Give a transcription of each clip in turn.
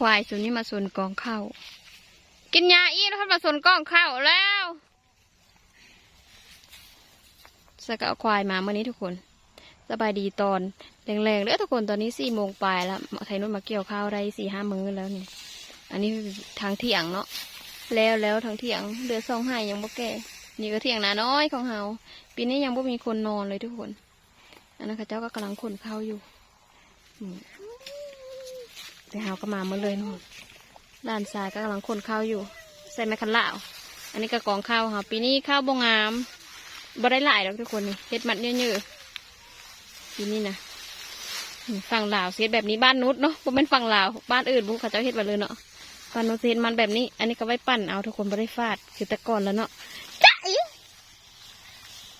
ควายส่วนนี้มาส่วนกองข้าวกินยาอีแล้วท่านมาส่วนกองข้าวแล้วสกเอาควายมาเมื่อนี้ทุกคน สบายดีตอนแรงๆเลยทุกคนตอนนี้สี่โมงปลายแล้วไทยนุ่นมาเกี่ยวข้าวได้สี่ห้ามื้อแล้วนี่อันนี้ทางเที่ยงเนาะแล้วแล้วทางเที่ยงเดือซองให้ยังบ่แก่นี่ก็เที่ยงนาน้อยของเฮาปีนี้ยังบ่มีคนนอนเลยทุกคน อันนั้นข้าเจ้าก็กำลังขนข้าวอยู่อืม แต่เฮาก็มาเมื่อเลยนู่นด้านซ้ายก็กำลังขนข้าวอยู่ ใส่ไม้คันล่าวอันนี้ก็กองข้าวเฮาปีนี้ข้าวบ่งามบ่ได้หลายหรอกทุกคนนี่เฮ็ดมัดเยอะๆปีนี้นะฝั่งลาวเฮ็ดแบบนี้บ้านนุชเนาะบ่เป็นฝั่งลาวบ้านอื่นบุเขาเจ้าเฮ็ดมาเลยเนาะบ้านนุชเฮ็ดมันแบบนี้ อันนี้ก็ไว้ปั่นเอาทุกคนบ่ได้ฟาดคือแต่ก่อนแล้วเนาะจ้าอี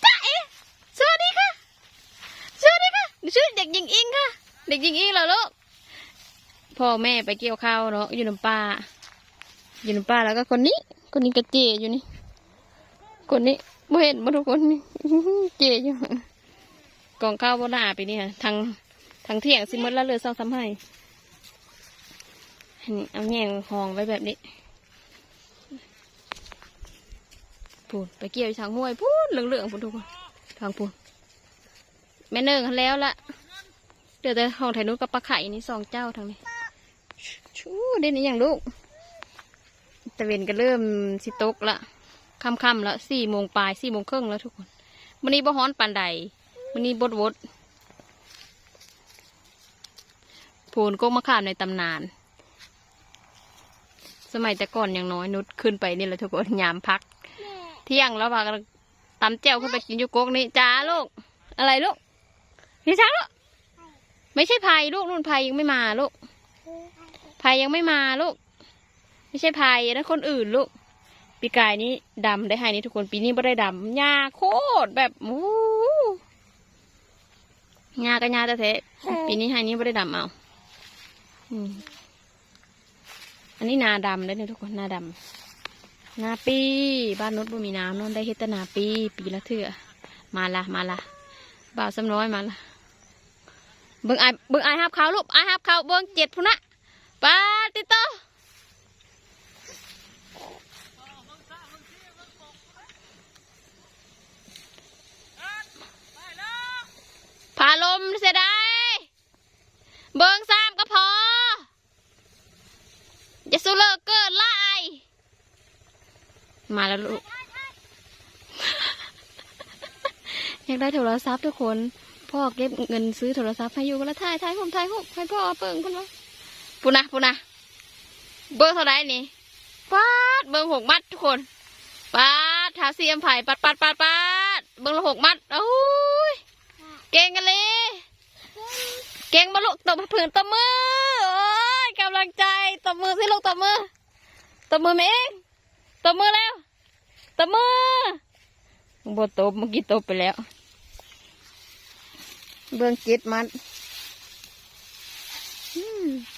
จ้าอีสวัสดีค่ะสวัสดีค่ะชื่อเด็กหญิงอิงค่ะ เด็กหญิงอิงเหรอลูก พ่อแม่ไปเกี่ยวข้าวเนาะอยู่น้ำป่าอยู่น้ำป่าแล้วก็คนนี้ คนนี้ก็เจอยู่นี่ คนนี้บ่เห็นบ่ทุกคนนี่เจอยู่กองข้าวบ่หนาไปนี่ค่ะทางทางเที่ยงสิมดแล้วเหลือสองสามให้นนี้เอาแง่งหองไว้แบบนี้พูนไปเกี่ยวทางห้วยพูนเหลืองๆพูนทุกคนทางพูนแม่เนิ่งแล้วละเดี๋ยวแต่ห้องไทยนุชกับปลาไข่นี่สองเจ้าทางนี้ เด่นนี่อย่างลูกตะเวนก็เริ่มสิตกละค่ำๆแล้วสี่โมงปลายสี่โมงครึ่งแล้วทุกคนวันนี้บ่ฮ้อนปานใดวันนี้บดวดโผนก็มาขามในตำนาน สมัยแต่ก่อนยังน้อยนุชขึ้นไปนี่แหละทุกคนยามพัก เที่ยงแล้วพากันตำแจ่วขึ้นไปกินยูกกนี่จ้าลูก อะไรลูกนี่ช้างลูกไม่ใช่พายลูกนุ่นพายยังไม่มาลูก พายยังไม่มาลูก ไม่ใช่พายนั่นคนอื่นลูก ปีกายนี้ดำได้ให้นี่ทุกคนปีนี้ไม่ได้ดำหญ้าโคตรแบบโอ้โหญ้าก็หญ้าแต่เทปีนี้ให้นี้ไม่ได้ดำเอาอันนี้นาดำเลยเนี่ยทุกคนนาดำนาปี บ้านนุชบ่มีน้ำนนได้เฮตนาปี ปีละเถื่อมาละมาละบ่าวสำน้อยมาละเบิ่งไอเบิ่งไอายหับเขาลูกไอายหับเขาเบิ่งเจ็ดพุ่นนะ ปาติโตพาลมเสียดายเบิ่งซ้ำก็พออย่าสู้เลิกเกินไล่มาแล้วลูกอยากได้โทรศัพท์ทุกคน พ่อเก็บเงินซื้อโทรศัพท์ให้อยู่ก็ละถ่ายถ่ายผมถ่ายหุบให้พ่อเปิงคนวะ ปุนะปุนะเบิ้งเท่าไรนี่ปัดเบิ้งหกมัดทุกคนปัดทาสีอัมไผ่ปัดปัดปัดปัดเบิ้งละหกมัดโอ้ยเก่งกันเลยเก่งมาลูกตบผืนตบมือโอ้ยกำลังใจตบมือสิลูกตบมือตบมือแม่เองตบมือแล้วตบมือบตบเมื่อกี้ตบไปแล้ว เบื้องเจ็ดมัด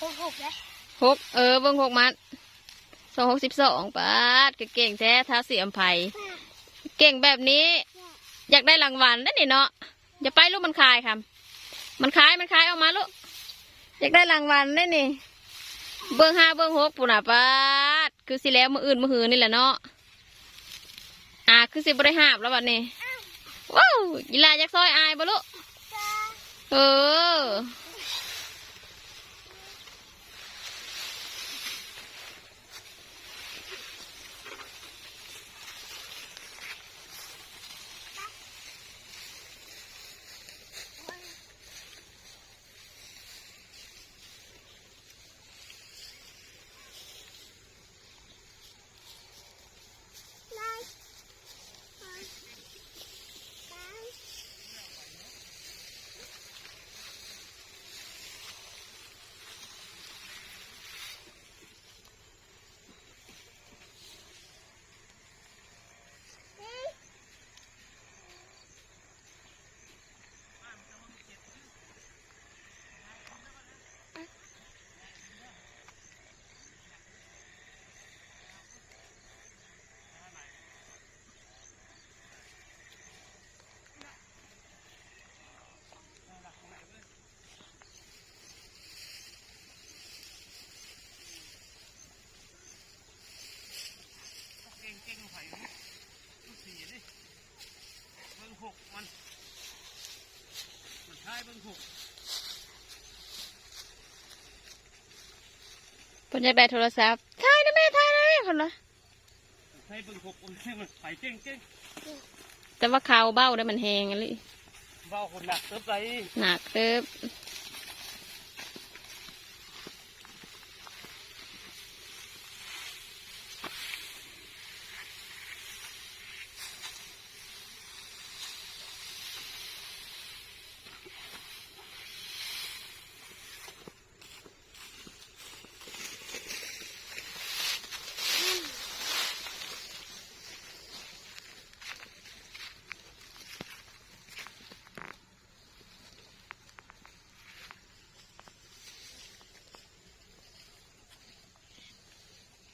หกหกแล้วหกเออเบื้องหกมัดสองหกสิบสองปาดก็เก่งแท้ท้าเสียมไผ่เก่งแบบนี้ อยากได้รางวัลนั่นนี่เนาะอย่าไปลูกมันคายค่ะมันคายมันคายออกมาลูกอยากได้รางวัลนั่นนี่ เบื้องห้าเบื้องหกปุ่นอะปาดคือสิแล้วมืออื่นมือหือนี่แหละเนาะอ่าคือสิบริหาบแล้วบัดนี้ว้าวยีลาจักซอยอายบ่ลูกเออ หกมัน มันท้ายเบิ้งหกเนจะแบตโทรศัพท์ถ่ยนะแม่ถ่ายนะแม่เพิ่นละามัทยเบิ้งหกมันให้มันไผ่เจ้งเจ้งแต่ว่าขาวเบ้าได้มันแหงอันลิเบ้าคนหนักเติบไรหนักเติบ